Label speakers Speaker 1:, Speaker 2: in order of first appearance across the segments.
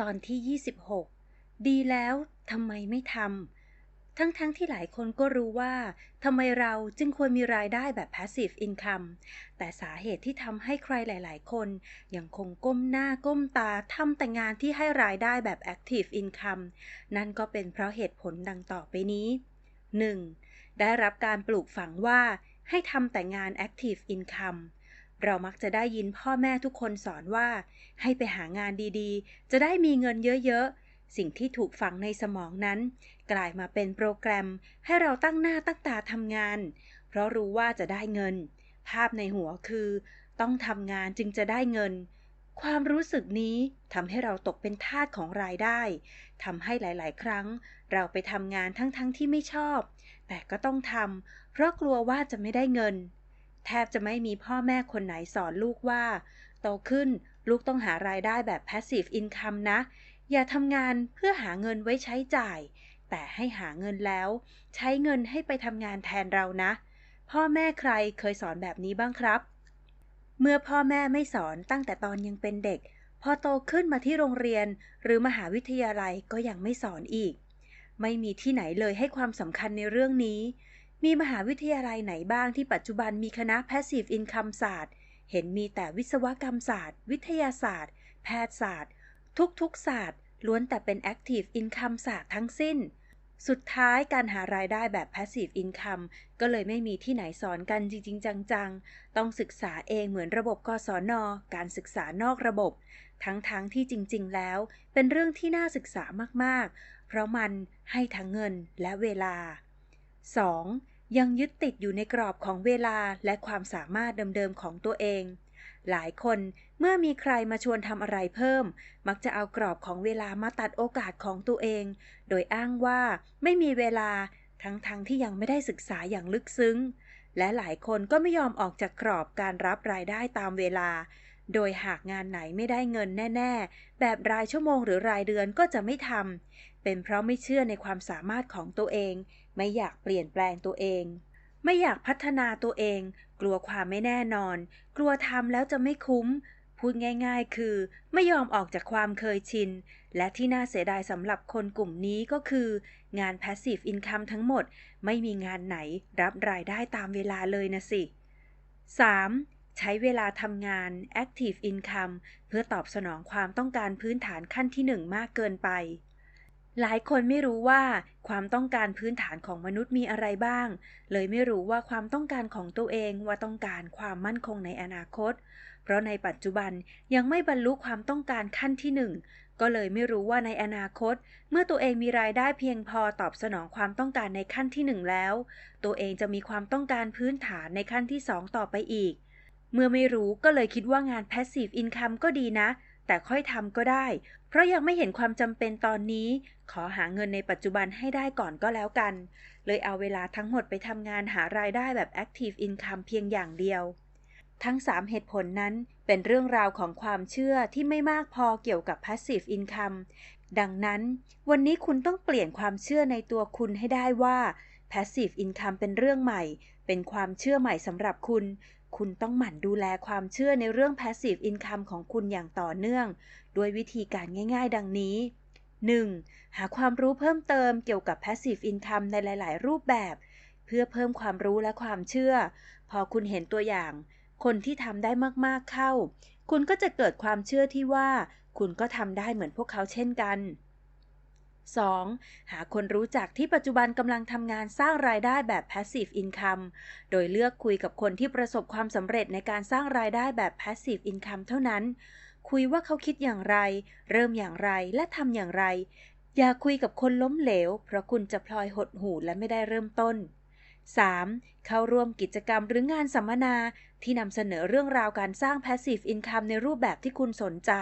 Speaker 1: ตอนที่ 26 ดีแล้วทำไมไม่ทำทั้งๆทที่หลายคนก็รู้ว่าทำไมเราจึงควรมีรายได้แบบ passive income แต่สาเหตุที่ทำให้ใครหลาย ๆ คน ยังคงก้มหน้าก้มตาทำแต่งานที่ให้รายได้แบบ active income นั่นก็เป็นเพราะเหตุผลดังต่อไปนี้ 1. ได้รับการปลูกฝังว่าให้ทำแต่งาน active income เรามักจะได้ยินพ่อแม่ทุกคนสอนว่า ให้ไปหางานดีๆ จะได้มีเงินเยอะๆ สิ่งที่ถูกฝังในสมองนั้น กลายมาเป็นโปรแกรม ให้เราตั้งหน้าตั้งตาทำงาน เพราะรู้ว่าจะได้เงิน ภาพในหัวคือ ต้องทำงานจึงจะได้เงิน ความรู้สึกนี้ทำให้เราตกเป็นทาสของรายได้ทำให้หลายๆ ครั้ง เราไปทำงานทั้งๆทที่ไม่ชอบ แต่ก็ต้องทำเพราะกลัวว่าจะไม่ได้เงิน แทบจะไม่มีพ่อแม่คนไหนสอนลูกว่า โตขึ้นลูกต้องหารายได้แบบ passive income นะ อย่าทำงานเพื่อหาเงินไว้ใช้จ่าย แต่ให้หาเงินแล้ว ใช้เงินให้ไปทำงานแทนเรานะ พ่อแม่ใครเคยสอนแบบนี้บ้างครับ เมื่อพ่อแม่ไม่สอนตั้งแต่ตอนยังเป็นเด็ก พอโตขึ้นมาที่โรงเรียน หรือมหาวิทยาลัยก็ยังไม่สอนอีก ไม่มีที่ไหนเลยให้ความสำคัญในเรื่องนี้ มีมหาวิทยาลัยไหนบ้างที่ปัจจุบันมีคณะ Passive Income ศาสตร์ เห็นมีแต่วิศวกรรมศาสตร์ วิทยาศาสตร์ แพทยศาสตร์ ทุกๆศาสตร์ ล้วนแต่เป็น Active Income ศาสตร์ทั้งสิ้น สุดท้ายการหารายได้แบบ Passive Income ก็เลยไม่มีที่ไหนสอนกันจริง ๆ จัง ๆ ต้องศึกษาเองเหมือนระบบกศน การศึกษานอกระบบ ทั้งๆทที่จริง ๆ แล้ว เป็นเรื่องที่น่าศึกษามากๆ เพราะมันให้ทั้งเงินและเวลา 2. ยังยึดติดอยู่ในกรอบของเวลาและความสามารถเดิมๆของตัวเอง หลายคนเมื่อมีใครมาชวนทำอะไรเพิ่ม มักจะเอากรอบของเวลามาตัดโอกาสของตัวเอง โดยอ้างว่าไม่มีเวลาทั้งๆทที่ยังไม่ได้ศึกษาอย่างลึกซึ้ง และหลายคนก็ไม่ยอมออกจากกรอบการรับรายได้ตามเวลา โดยหากงานไหนไม่ได้เงินแน่ ๆ แบบรายชั่วโมงหรือรายเดือนก็จะไม่ทำ เป็นเพราะไม่เชื่อในความสามารถของตัวเอง ไม่อยากเปลี่ยนแปลงตัวเอง ไม่อยากพัฒนาตัวเอง กลัวความไม่แน่นอน กลัวทำแล้วจะไม่คุ้ม พูดง่ายๆ คือ ไม่ยอมออกจากความเคยชิน และที่น่าเสียดายสำหรับคนกลุ่มนี้ก็คือ งาน Passive Income ทั้งหมด ไม่มีงานไหนรับรายได้ตามเวลาเลยนะสิ 3. ใช้เวลาทำงาน Active Income เพื่อตอบสนองความต้องการพื้นฐานขั้นที่1มากเกินไป หลายคนไม่รู้ว่าความต้องการพื้นฐานของมนุษย์มีอะไรบ้าง เลยไม่รู้ว่าความต้องการของตัวเองว่าต้องการความมั่นคงในอนาคต เพราะในปัจจุบันยังไม่บรรลุความต้องการขั้นที่หนึ่งก็เลยไม่รู้ว่าในอนาคต เมื่อตัวเองมีรายได้เพียงพอตอบสนองความต้องการในขั้นที่หนึ่งแล้ว ตัวเองจะมีความต้องการพื้นฐานในขั้นที่สองต่อไปอีก เมื่อไม่รู้ก็เลยคิดว่างาน passive income ก็ดีนะ แต่ค่อยทำก็ได้ เพราะยังไม่เห็นความจำเป็นตอนนี้ ขอหาเงินในปัจจุบันให้ได้ก่อนก็แล้วกัน เลยเอาเวลาทั้งหมดไปทำงานหารายได้แบบ Active Income เพียงอย่างเดียว ทั้ง 3 เหตุผลนั้นเป็นเรื่องราวของความเชื่อที่ไม่มากพอเกี่ยวกับ Passive Income ดังนั้น วันนี้คุณต้องเปลี่ยนความเชื่อในตัวคุณให้ได้ว่า Passive Income เป็นเรื่องใหม่ เป็นความเชื่อใหม่สำหรับคุณ คุณต้องหมั่นดูแลความเชื่อในเรื่อง passive income ของคุณอย่างต่อเนื่อง ด้วยวิธีการง่ายๆ ดังนี้ 1. หาความรู้เพิ่มเติมเกี่ยวกับ passive income ในหลาย ๆ รูปแบบ เพื่อเพิ่มความรู้และความเชื่อ พอคุณเห็นตัวอย่าง คนที่ทำได้มากๆเข้า คุณก็จะเกิดความเชื่อที่ว่า คุณก็ทำได้เหมือนพวกเขาเช่นกัน 2. หาคนรู้จักที่ปัจจุบันกำลังทำงานสร้างรายได้แบบ passive income โดยเลือกคุยกับคนที่ประสบความสำเร็จในการสร้างรายได้แบบ passive income เท่านั้น คุยว่าเขาคิดอย่างไร เริ่มอย่างไรและทำอย่างไร อย่าคุยกับคนล้มเหลว เพราะคุณจะพลอยหดหู่และไม่ได้เริ่มต้น 3. เข้าร่วมกิจกรรมหรืองานสัมมนาที่นำเสนอเรื่องราวการสร้าง Passive Income ในรูปแบบที่คุณสนใจ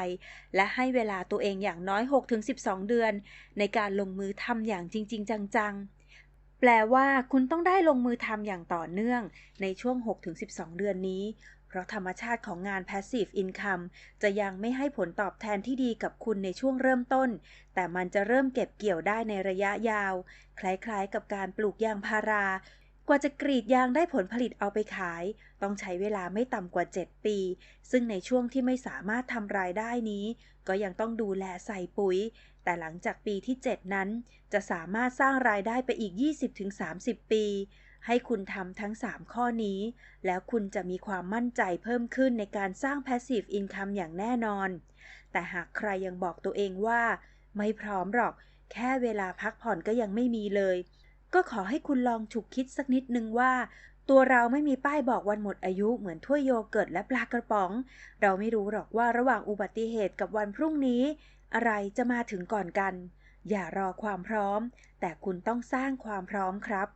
Speaker 1: และให้เวลาตัวเองอย่างน้อย 6-12 เดือน ในการลงมือทำอย่างจริง ๆ จัง ๆแปลว่าคุณต้องได้ลงมือทำอย่างต่อเนื่องในช่วง 6-12 เดือนนี้ เพราะธรรมชาติของงาน Passive Income จะยังไม่ให้ผลตอบแทนที่ดีกับคุณในช่วงเริ่มต้น แต่มันจะเริ่มเก็บเกี่ยวได้ในระยะยาว คล้ายๆกับการปลูกยางพารา กว่าจะกรีดยางได้ผลผลิตเอาไปขาย ต้องใช้เวลาไม่ต่ำกว่า 7 ปี ซึ่งในช่วงที่ไม่สามารถทำรายได้นี้ ก็ยังต้องดูแลใส่ปุ๋ย แต่หลังจากปีที่ 7 นั้น จะสามารถสร้างรายได้ไปอีก 20-30 ปี ให้คุณทำทั้ง 3 ข้อนี้ แล้วคุณจะมีความมั่นใจเพิ่มขึ้นในการสร้าง Passive Income อย่างแน่นอน แต่หากใครยังบอกตัวเองว่า ไม่พร้อมหรอก แค่เวลาพักผ่อนก็ยังไม่มีเลย ก็ขอให้คุณลองฉุกคิดสักนิดนึงว่า ตัวเราไม่มีป้ายบอกวันหมดอายุเหมือนถ้วยโยเกิร์ตและปลากระป๋อง เราไม่รู้หรอกว่าระหว่างอุบัติเหตุกับวันพรุ่งนี้ อะไรจะมาถึงก่อนกัน อย่ารอความพร้อม แต่คุณต้องสร้างความพร้อมครับ